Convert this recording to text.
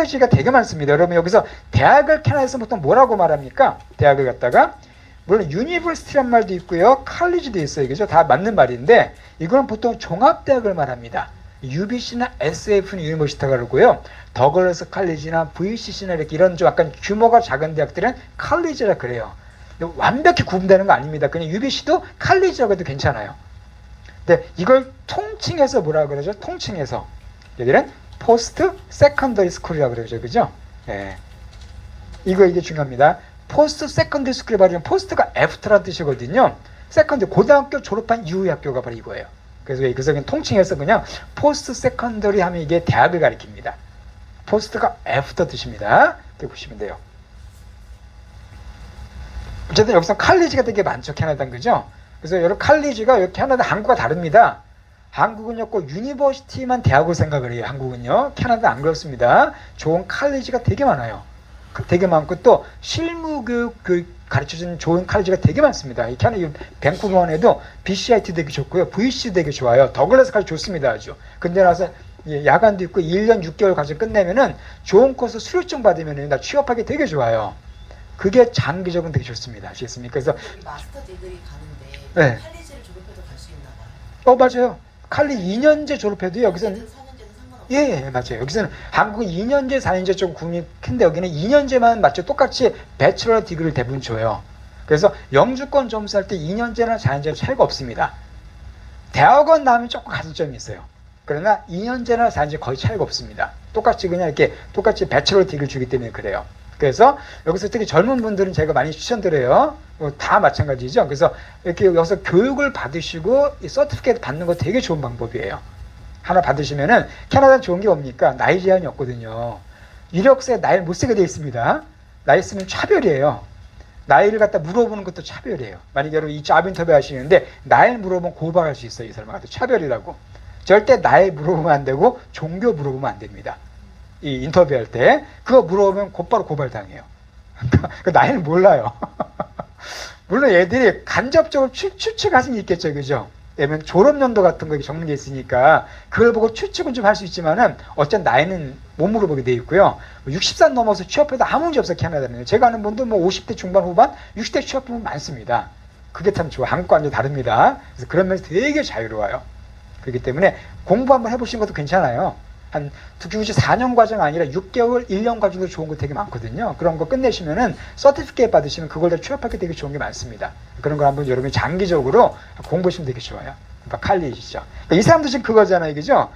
컬리지가 되게 많습니다. 여러분 여기서 대학을 캐나다에서 보통 뭐라고 말합니까? 대학을 갖다가 물론 유니버시티란 말도 있고요. 칼리지도 있어요. 그죠? 다 맞는 말인데 이거는 보통 종합대학을 말합니다. UBC나 SF는 유니버시티가 그러고요. 더글러스 칼리지나 VCC나 이렇게 이런 좀 약간 규모가 작은 대학들은 칼리지라 그래요. 완벽히 구분되는 거 아닙니다. 그냥 UBC도 칼리지라고 해도 괜찮아요. 근데 이걸 통칭해서 뭐라 그러죠? 통칭해서 여기는 포스트 세컨더리 스쿨이라고 그러죠. 그죠? 예. 이거 이게 중요합니다. 포스트 세컨더리 스쿨이 바로 포스트가 애프터라는 뜻이거든요. 세컨드 고등학교 졸업한 이후의 학교가 바로 이거예요. 그래서 그냥 통칭해서 그냥 포스트 세컨더리 하면 이게 대학을 가리킵니다. 포스트가 애프터 뜻입니다. 이렇게 보시면 돼요. 어쨌든 여기서 칼리지가 되게 많죠. 캐나다는 그죠? 그래서 여러분 칼리지가 여기 캐나다 한국과 다릅니다. 한국은요 꼭 유니버시티만 대학을 생각을 해요. 한국은요. 캐나다 안 그렇습니다. 좋은 칼리지가 되게 많아요. 그 되게 많고 또 실무 교육 그 가르쳐주는 좋은 칼리지가 되게 많습니다. 이 캐나다 이 밴쿠버원에도 BCIT 되게 좋고요. VC 되게 좋아요. 더글라스 칼리 좋습니다. 아주. 근데 나서 예, 야간도 있고 1년 6개월 과정 끝내면은 좋은 코스 수료증 받으면은 나 취업하기 되게 좋아요. 그게 장기적으로 되게 좋습니다. 아시겠습니까? 그래서 마스터 디그리 가는데 네. 칼리지를 졸업해도 갈 수 있나 봐요. 어 맞아요. 칼리 2년제 졸업해도 여기서는 4년제든 4년제든 상관없어요. 예, 예, 맞아요. 여기서는 한국은 2년제, 4년제 좀 구분이 큰데 여기는 2년제만 맞죠. 똑같이 배추러 디그리를 대부분 줘요. 그래서 영주권 점수할 때 2년제나 4년제는 차이가 없습니다. 대학원 나오면 조금 가산점이 있어요. 그러나 2년제나 4년제 거의 차이가 없습니다. 똑같이 그냥 이렇게 똑같이 배추러 디그리 주기 때문에 그래요. 그래서 여기서 특히 젊은 분들은 제가 많이 추천드려요. 뭐다 마찬가지죠. 그래서 이렇게 여기서 교육을 받으시고 이 서티피케이트 받는 거 되게 좋은 방법이에요. 하나 받으시면은 캐나다 좋은 게 뭡니까? 나이 제한이 없거든요. 이력서에 나이를 못 쓰게 돼 있습니다. 나이 쓰면 차별이에요. 나이를 갖다 물어보는 것도 차별이에요. 만약에 여러분 이잡 인터뷰 하시는데 나이를 물어보면 고발할 수 있어요. 이 갖다 차별이라고. 절대 나이 물어보면 안 되고 종교 물어보면 안 됩니다. 이 인터뷰할 때 그거 물어보면 곧바로 고발당해요. 그 나이를 몰라요. 물론 얘들이 간접적으로 추, 추측할 수는 있겠죠, 그죠? 왜냐면 졸업연도 같은 거 적는 게 있으니까 그걸 보고 추측은 좀 할 수 있지만은 어쨌든 나이는 못 물어보게 돼 있고요. 60살 넘어서 취업해도 아무 문제 없어요, 캐나다는. 제가 아는 분도 뭐 50대 중반 후반, 60대 취업하면 많습니다. 그게 참 좋아. 한국과 완전 다릅니다. 그래서 그런 면에서 되게 자유로워요. 그렇기 때문에 공부 한번 해보시는 것도 괜찮아요. 한 특히 4년 과정 아니라 6개월, 1년 과정도 좋은 거 되게 많거든요. 그런 거 끝내시면은 서티피케이트 받으시면 그걸 다 취업하기 되게 좋은 게 많습니다. 그런 거 한번 여러분이 장기적으로 공부하시면 되게 좋아요. 그러니까 칼리시죠. 이 사람도 지금 그거잖아요. 그죠?